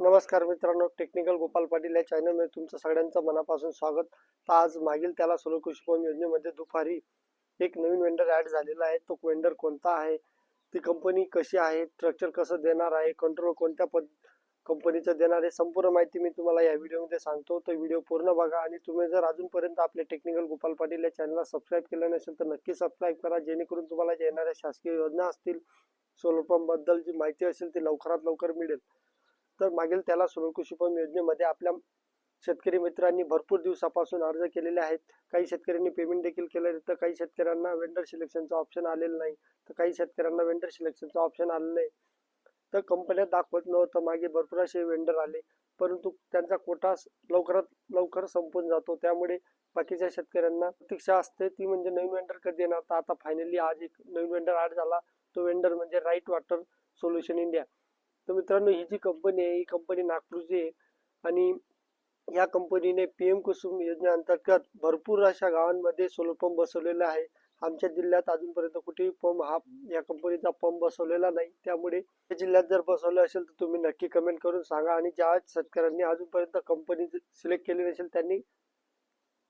नमस्कार मित्रांनो टेक्निकल गोपाल पाटील या चॅनलमध्ये तुमचं सगळ्यांचं मनापासून स्वागत. तर आज मागील त्याला सोलो कृषी योजनेमध्ये दुपारी एक नवीन वेंडर ॲड झालेला आहे. तो वेंडर कोणता आहे? ती कंपनी कशी आहे? स्ट्रक्चर कसं देणार आहे? कंट्रोल कोणत्या पद कंपनीचं देणार आहे? संपूर्ण माहिती मी तुम्हाला या व्हिडिओमध्ये सांगतो. तर व्हिडिओ पूर्ण बघा आणि तुम्ही जर अजूनपर्यंत आपले टेक्निकल गोपाल पाटील या चॅनलला सबस्क्राईब केलं नसेल तर नक्की सबस्क्राईब करा. जेणेकरून तुम्हाला ज्या येणाऱ्या शासकीय योजना असतील सोलर पंपबद्दल जी माहिती असेल ती लवकरात लवकर मिळेल. तर मागील त्याला सोलर योजनेमध्ये आपल्या शेतकरी मित्रांनी भरपूर दिवसापासून अर्ज केलेले आहेत. काही शेतकऱ्यांनी पेमेंट देखील केलं तर काही शेतकऱ्यांना वेंडर सिलेक्शनचं ऑप्शन आलेलं नाही. तर काही शेतकऱ्यांना वेंडर सिलेक्शनचं ऑप्शन आलेलं नाही. तर कंपन्या दाखवत नव्हतं. मागे भरपूर असे वेंडर आले. परंतु त्यांचा कोटा लवकरात लवकर संपून जातो. त्यामुळे बाकीच्या शेतकऱ्यांना प्रतीक्षा असते. ती म्हणजे नवीन वेंडर कधी येणार? तर आता फायनली आज एक नवीन वेंडर आड झाला. तो वेंडर म्हणजे राईट वॉटर सोल्युशन इंडिया तर मित्रांनो ही जी कंपनी आहे ही कंपनी नागपूरची आहे. आणि या कंपनीने पी एम कुसुम योजनेअंतर्गत भरपूर अशा गावांमध्ये सोलर पंप बसवलेला आहे. आमच्या जिल्ह्यात अजूनपर्यंत कुठेही पंप हा या कंपनीचा पंप बसवलेला नाही. त्यामुळे या जिल्ह्यात जर बसवलं असेल तर तुम्ही नक्की कमेंट करून सांगा. आणि ज्या शेतकऱ्यांनी अजूनपर्यंत कंपनी सिलेक्ट केली नसेल त्यांनी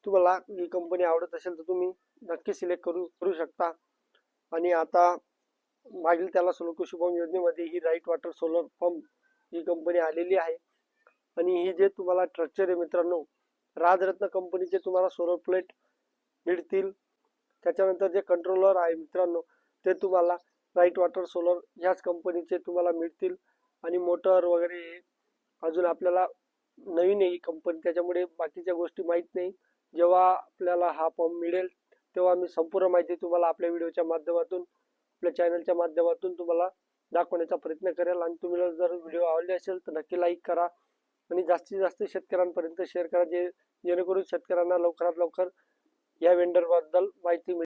तुम्हाला ही कंपनी आवडत असेल तर तुम्ही नक्की सिलेक्ट करू करू शकता. आणि आता मागील त्याला सोलर शुभम योजनेमध्ये ही राईट वॉटर सोलर पंप ही कंपनी आलेली आहे. आणि ही जे तुम्हाला स्ट्रक्चर आहे मित्रांनो राजरत्न कंपनीचे तुम्हाला सोलर प्लेट मिळतील. त्याच्यानंतर जे कंट्रोलर आहे मित्रांनो ते तुम्हाला राईट वॉटर सोलर ह्याच कंपनीचे तुम्हाला मिळतील. आणि मोटर वगैरे अजून आपल्याला नवीन आहे ही कंपनी त्याच्यामुळे बाकीच्या गोष्टी माहीत नाही. जेव्हा आपल्याला हा पंप मिळेल तेव्हा मी संपूर्ण माहिती तुम्हाला आपल्या व्हिडिओच्या माध्यमातून आपल्या चॅनलच्या माध्यमातून तुम्हाला दाखवण्याचा प्रयत्न करेल. आणि तुम्हाला जर व्हिडिओ आवडले असेल तर नक्की लाईक करा. आणि जास्तीत जास्त शेतकऱ्यांपर्यंत शेअर करा. जे जेणेकरून शेतकऱ्यांना लवकरात लवकर या वेंडरबद्दल माहिती मिळेल.